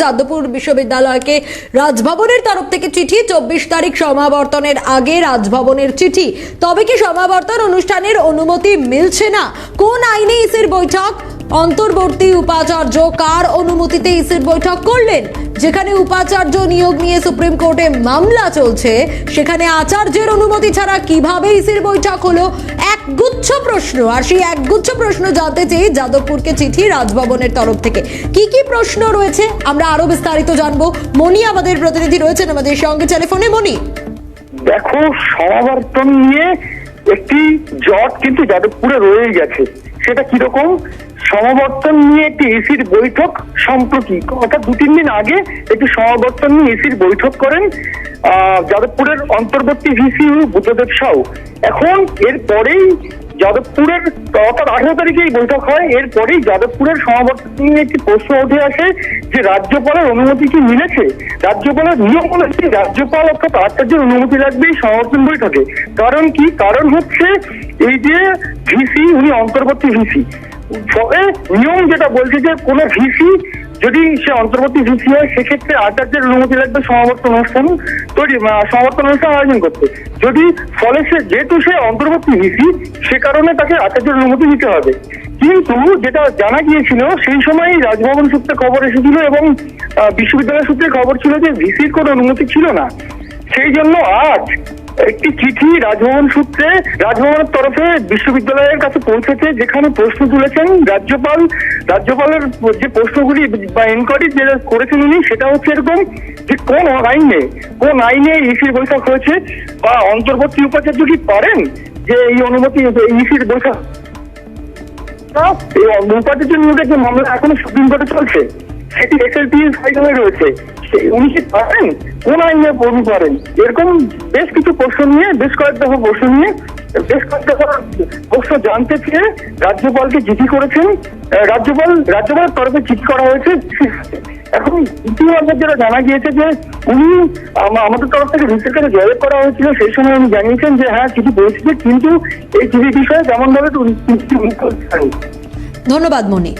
যাদবপুর বিশ্ববিদ্যালয়কে রাজভবনের তরফ থেকে চিঠি, চব্বিশ তারিখ সমাবর্তনের আগে রাজভবনের চিঠি। তবে কি সমাবর্তন অনুষ্ঠানের অনুমতি মিলছে না? কোন আইনে ইসির বৈঠক? অন্তর্বর্তী উপাচার্য কার অনুমতিতে ইসির বৈঠক করলেন? যেখানে উপাচার্য নিয়োগ নিয়ে সুপ্রিম কোর্টে মামলা চলছে, সেখানে আচার্যের অনুমতি ছাড়া কীভাবে ইসির বৈঠক হলো? একগুচ্ছ প্রশ্ন। আর সেই একগুচ্ছ প্রশ্ন জানতে চেয়ে যাদবপুরকে চিঠি রাজভবনের তরফ থেকে। কি কি প্রশ্ন রয়েছে? আমরা আরও বিস্তারিত জানব। মনি আমাদের প্রতিনিধি রয়েছেন আমাদের সঙ্গে। টেলিফোনে মনি দেখো, সমাবর্তন নিয়ে একটি জট কিন্তু যাদবপুরে রয়ে গেছে। সেটা কীরকম? সমাবর্তন নিয়ে একটি এসির বৈঠক সম্প্রতি। অর্থাৎ দু তিন দিন আগে একটি সমাবর্তন নিয়ে এসির বৈঠক করেন যাদবপুরের অন্তর্বর্তী ভিসিউ বুদ্ধদেব সাউ। এখন এরপরেই যাদবপুরের, অর্থাৎ আঠারো তারিখে এই বৈঠক হয় এরপরেই যাদবপুরের সমাবর্তন নিয়ে একটি প্রশ্ন উঠে আসে যে রাজ্যপালের অনুমতি কি মিলেছে? রাজ্যপালের নিয়ম অনুযায়ী রাজ্যপাল অর্থাৎ আচার্যের অনুমতি লাগবে এই সমাবর্তন বৈঠকে। কারণ কি? কারণ হচ্ছে এই যে ভিসি উনি অন্তর্বর্তী ভিসি ফলে নিয়ম যেটা বলছে যে কোনো ভিসি যদি সে অন্তর্বর্তী ভিসি হয়, সেক্ষেত্রে আচার্যের অনুমতি লাগবে সমাবর্তন অনুষ্ঠান, তৈরি সমাবর্তন অনুষ্ঠান আয়োজন করতে। যদি ফলে সে, যেহেতু সে অন্তর্বর্তী ভিসি সে কারণে তাকে আচার্যের অনুমতি দিতে হবে। কিন্তু যেটা জানা গিয়েছিল, সেই সময় রাজভবন সূত্রে খবর এসেছিল এবং বিশ্ববিদ্যালয় সূত্রে খবর ছিল যে ভিসির কোনো অনুমতি ছিল না। সেই জন্য আজ একটি চিঠি রাজভবন সূত্রে রাজভবনের তরফে বিশ্ববিদ্যালয়ের কাছে পৌঁছেছে, যেখানে প্রশ্ন তুলেছেন রাজ্যপাল। রাজ্যপালের যে প্রশ্নগুলি বা এনকোয়ারি যে করেছেন উনি, সেটা হচ্ছে এরকম যে কোন আইনে কোন আইনে ইসির বৈঠক হয়েছে বা অন্তর্বর্তী উপাচার্য কি পারেন যে এই অনুমতি ইসির বৈঠক? এই উপাচার্য নিয়োগের যে মামলা এখনও সুপ্রিম কোর্টে চলছে, সেটি এসএলপি ফাইনালে রয়েছে। উনি কি পারেন কোন আইনে উনি পারেন? এরকম বেশ কিছু প্রশ্ন নিয়ে, বেশ কয়েক দফা প্রশ্ন নিয়ে, বেশ কয়েক দফা প্রশ্ন জানতে চেয়ে রাজ্যপালকে চিঠি করেছেন। রাজ্যপাল, রাজ্যপালের তরফে চিঠি করা হয়েছে। এখন ইতিমধ্যে যেটা জানা গিয়েছে যে উনি আমাদের তরফ থেকে ভিসির কাছে যোগাযোগ করা হয়েছিল। সেই সময় উনি জানিয়েছেন যে হ্যাঁ চিঠি পৌঁছেছে, কিন্তু এই চিঠি বিষয়ে তেমন ভাবে। ধন্যবাদ মনি